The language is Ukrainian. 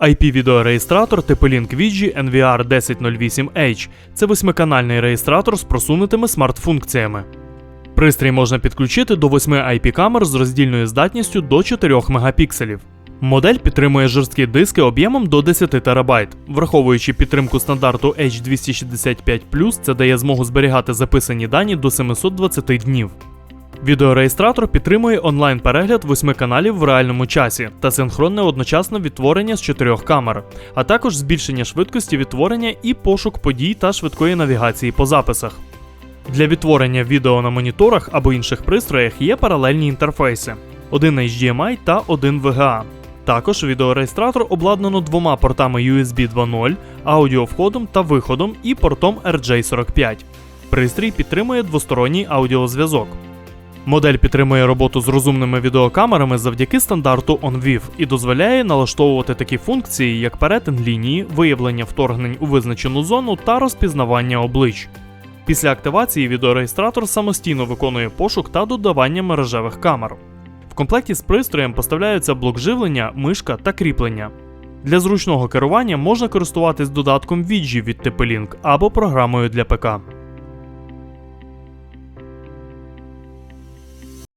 IP-відеореєстратор типу Link VG NVR 1008H це восьмиканальний реєстратор з просунутими смарт-функціями. Пристрій можна підключити до 8 IP-камер з роздільною здатністю до 4 мегапікселів. Модель підтримує жорсткі диски об'ємом до 10 ТБ. Враховуючи підтримку стандарту H265, це дає змогу зберігати записані дані до 720 днів. Відеореєстратор підтримує онлайн-перегляд восьми каналів в реальному часі та синхронне одночасне відтворення з чотирьох камер, а також збільшення швидкості відтворення і пошук подій та швидкої навігації по записах. Для відтворення відео на моніторах або інших пристроях є паралельні інтерфейси: один HDMI та один VGA. Також відеореєстратор обладнано двома портами USB 2.0, аудіовходом та виходом і портом RJ45. Пристрій підтримує двосторонній аудіозв'язок. Модель підтримує роботу з розумними відеокамерами завдяки стандарту OnVIF і дозволяє налаштовувати такі функції, як перетин лінії, виявлення вторгнень у визначену зону та розпізнавання облич. Після активації відеореєстратор самостійно виконує пошук та додавання мережевих камер. В комплекті з пристроєм поставляються блок живлення, мишка та кріплення. Для зручного керування можна користуватись додатком Віджі від TP-Link або програмою для ПК.